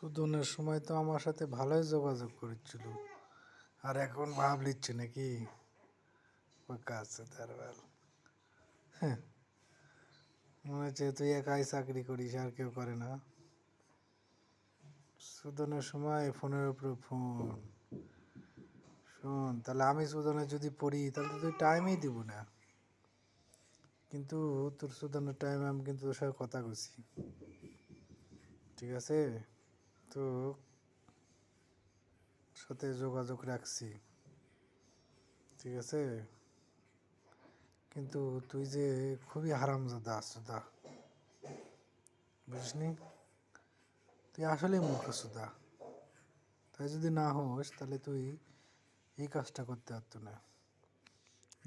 সুদনের সময় তো আমার সাথে ভালোই যোগাযোগ করেছিল। আর এখন ভাব লিচ্ছে নাকি? আছে তার হ্যাঁ। মনে হচ্ছে তুই একাই চাকরি করিস, আর কেউ করে না। সুদনের সময় ফোনের উপরে ফোন। শোন, তাহলে আমি সুদনে যদি পড়ি, তাহলে তো তুই টাইমই দিব না। কিন্তু তোর সুদনের টাইমে আমি কিন্তু তোর সাথে কথা কইছি ঠিক আছে? তো সাথে যোগাযোগ রাখছি। ঠিক আছে? কিন্তু তুই যে খুবই হারামজাদা সুদা বুঝিসনি তুই মূর্খ সুদা তাই যদি না হোস, তাহলে তুই এই কাজটা করতে পারতো না।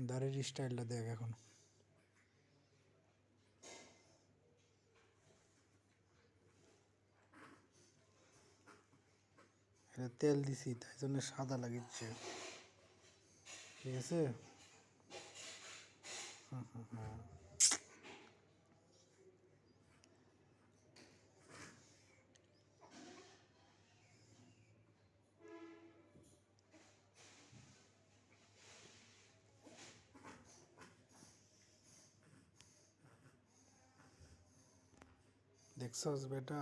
দাড়ির স্টাইলটা দেখ এখন। তেল দিছি তাই জন্য সাদা লাগিচ্ছে। ঠিক আছে। দেখছস বেটা?